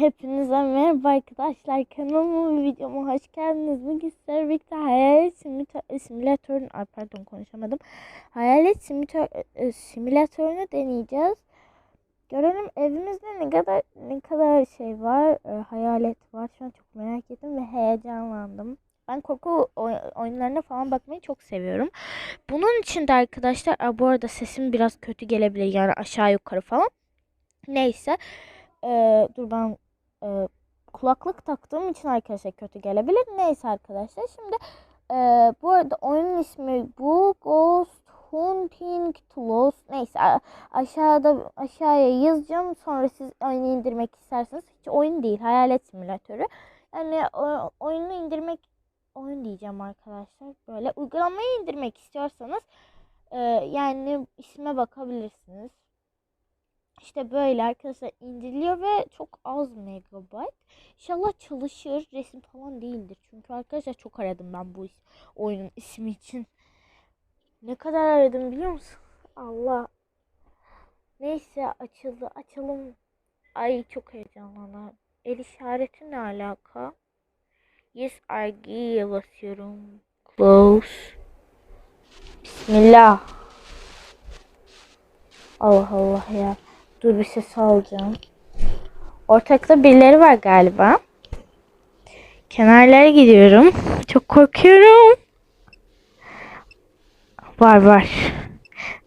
Hepinize merhaba arkadaşlar. Kanalıma ve videoma hoş geldiniz. Bugün sizlerle birlikte Hayalet Simülatör, Simülatörün, ay pardon konuşamadım. Hayalet Simülatör, e, Simülatörünü deneyeceğiz. Görelim evimizde ne kadar ne kadar şey var, e, hayalet var. Şu an çok merak ettim ve heyecanlandım. Ben korku oy- oyunlarına falan bakmayı çok seviyorum. Bunun için de arkadaşlar, Aa, bu arada sesim biraz kötü gelebilir yani aşağı yukarı falan. Neyse. Ee, dur ben e, kulaklık taktığım için arkadaşlar kötü gelebilir. Neyse arkadaşlar. Şimdi e, bu arada oyunun ismi bu Ghost Hunting Tools. Neyse a- aşağıda aşağıya yazacağım. Sonra siz oyunu indirmek isterseniz hiç oyun değil. Hayalet simülatörü. Yani o- oyunu indirmek oyun diyeceğim arkadaşlar. Böyle uygulamayı indirmek istiyorsanız e, yani isme bakabilirsiniz. İşte böyle arkadaşlar indiriliyor ve çok az megabayt. İnşallah çalışır. Resim falan değildir. Çünkü arkadaşlar çok aradım ben bu oyunun ismi için. Ne kadar aradım biliyor musun? Allah. Neyse açıldı. Açalım. Ay çok heyecanlandım. El işareti ne alaka? Yes RG'ye basıyorum. Close. Bismillah. Allah Allah ya. Dur bir ses alacağım. Ortakta birileri var galiba. Kenarlara gidiyorum. Çok korkuyorum. Var var.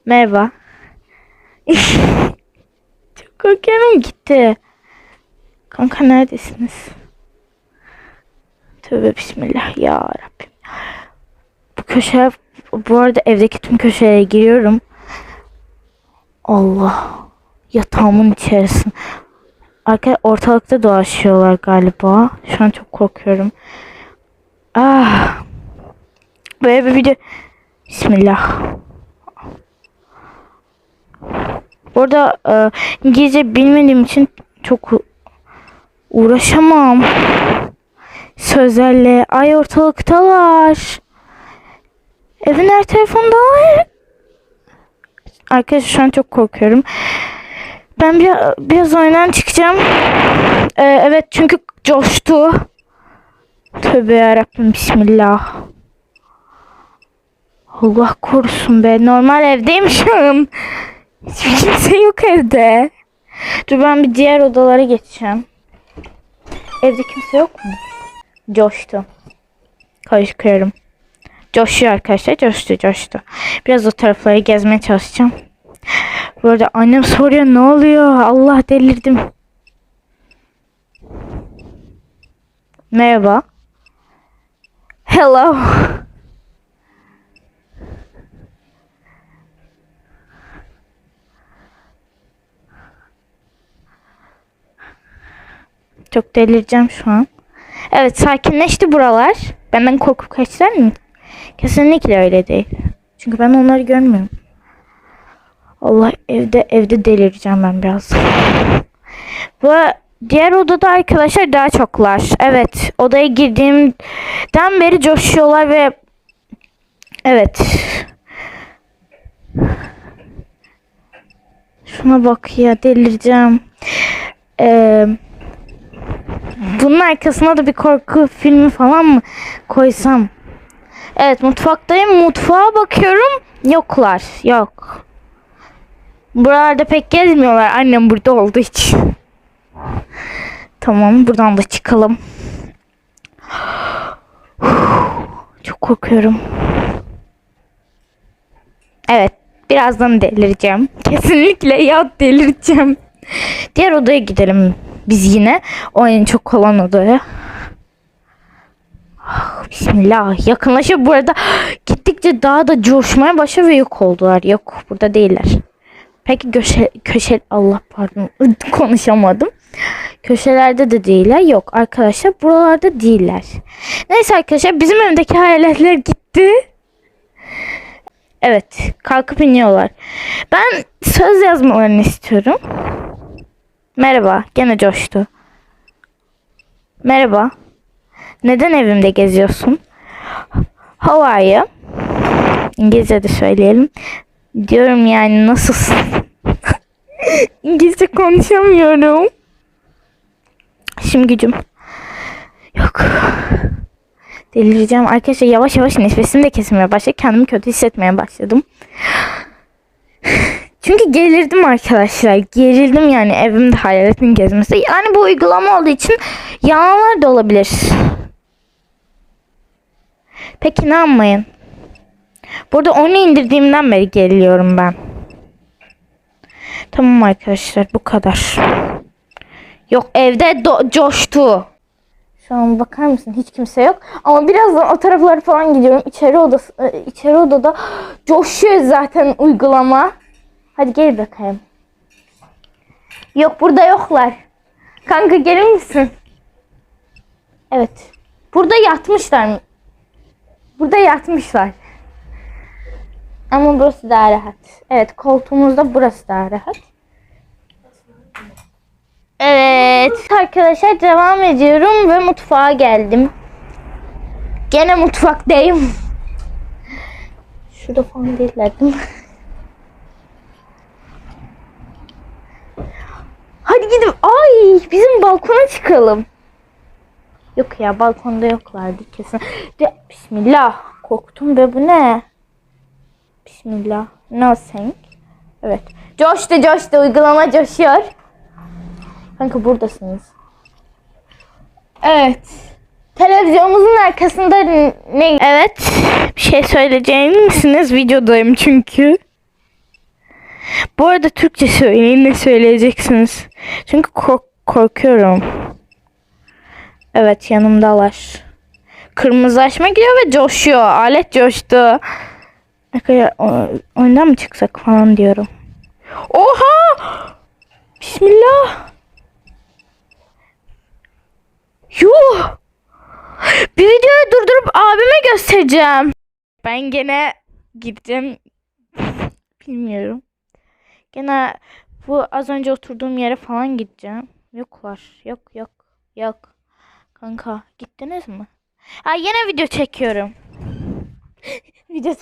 Merhaba. Çok korkuyorum gitti. Kanka neredesiniz? Tövbe bismillah ya Rabbim. Bu köşe bu arada evdeki tüm köşelere giriyorum. Allah. Yatağımın içerisinde. Arka ortalıkta dolaşıyorlar galiba. Şu an çok korkuyorum. Ah. Böyle bir video. Bismillah. Orada e, İngilizce bilmediğim için çok uğraşamam. Sözlerle. Ay ortalıktalar. Evin her tarafında. Arkadaşlar şu an çok korkuyorum. Ben bir, biraz oyundan çıkacağım. Ee, evet çünkü coştu. Tövbe yarabbim bismillah. Allah korusun be. Normal evdeyim şu an. Hiçbir kimse yok evde. Dur ben bir diğer odalara geçeceğim. Evde kimse yok mu? Coştu. Karışıkıyorum. Coşuyor arkadaşlar. Coştu coştu. Biraz o tarafları gezmeye çalışacağım. Bu arada annem soruyor ne oluyor? Allah delirdim. Merhaba. Hello. Çok delireceğim şu an. Evet sakinleşti buralar. Benden korkup kaçtılar mı? Kesinlikle öyle değil. Çünkü ben onları görmüyorum. Allah evde evde delireceğim ben biraz. Bu diğer odada arkadaşlar daha çoklar. Evet odaya girdiğimden beri coşuyorlar ve evet. Şuna bak ya delireceğim. Ee, bunun arkasına da bir korku filmi falan mı koysam? Evet mutfaktayım. Mutfağa bakıyorum. Yoklar. Yok. Buralarda pek gezmiyorlar. Annem burada olduğu için. Tamam buradan da çıkalım. Çok korkuyorum. Evet. Birazdan delireceğim. Kesinlikle ya delireceğim. Diğer odaya gidelim biz yine. O en çok olan odaya. Ah, Bismillah. Yakınlaşıp bu arada gittikçe daha da coşmaya başlıyor ve yok oldular. Yok burada değiller. Peki köşe, köşe Allah pardon konuşamadım. Köşelerde de değiller. Yok arkadaşlar buralarda değiller. Neyse arkadaşlar bizim evdeki hayaletler gitti. Evet kalkıp iniyorlar. Ben söz yazmalarını istiyorum. Merhaba gene coştu. Merhaba. Neden evimde geziyorsun? How are you? İngilizce de söyleyelim. Diyorum yani nasılsın? İngilizce konuşamıyorum. işim gücüm. Yok. Delireceğim. Arkadaşlar yavaş yavaş nefesim de kesilmeye başladı. Kendimi kötü hissetmeye başladım. Çünkü gerildim arkadaşlar. Gerildim yani evimde hayaletin gezmesi. Yani bu uygulama olduğu için yalanlar da olabilir. Peki ne yapmayın? Burada onu indirdiğimden beri geriliyorum ben. Tamam arkadaşlar bu kadar. Yok evde coştu. Şu an bakar mısın hiç kimse yok. Ama birazdan o taraflara falan gidiyorum. İçeri odası e, içeri odada coşuyor zaten uygulama. Hadi gel bakayım. Yok burada yoklar. Kanka gelir misin? Evet. Burada yatmışlar mı? Burada yatmışlar. Ama burası daha rahat. Evet koltuğumuzda burası daha rahat. Evet arkadaşlar devam ediyorum ve mutfağa geldim. Gene mutfaktayım. Şurada falan değiller değil mi? Hadi gidip ay bizim balkona çıkalım. Yok ya balkonda yoklardı kesin. De, Bismillah korktum be bu ne? Bismillah. Nothing. Evet. Coştu coştu uygulama coşuyor. Kanka buradasınız. Evet. Televizyonumuzun arkasında ne? Evet. Bir şey söyleyeceğim misiniz? Videodayım çünkü. Bu arada Türkçe söyleyin ne söyleyeceksiniz? Çünkü kork- korkuyorum. Evet yanımdalar. Kırmızılaşma gidiyor ve coşuyor. Alet coştu. Arkadaşlar o- oyundan mı çıksak falan diyorum. Oha! Bismillah. Yuh! Bir videoyu durdurup abime göstereceğim. Ben gene gideceğim. Bilmiyorum. Gene bu az önce oturduğum yere falan gideceğim. Yoklar. Yok yok. Yok. Kanka gittiniz mi? Ha yine video çekiyorum. video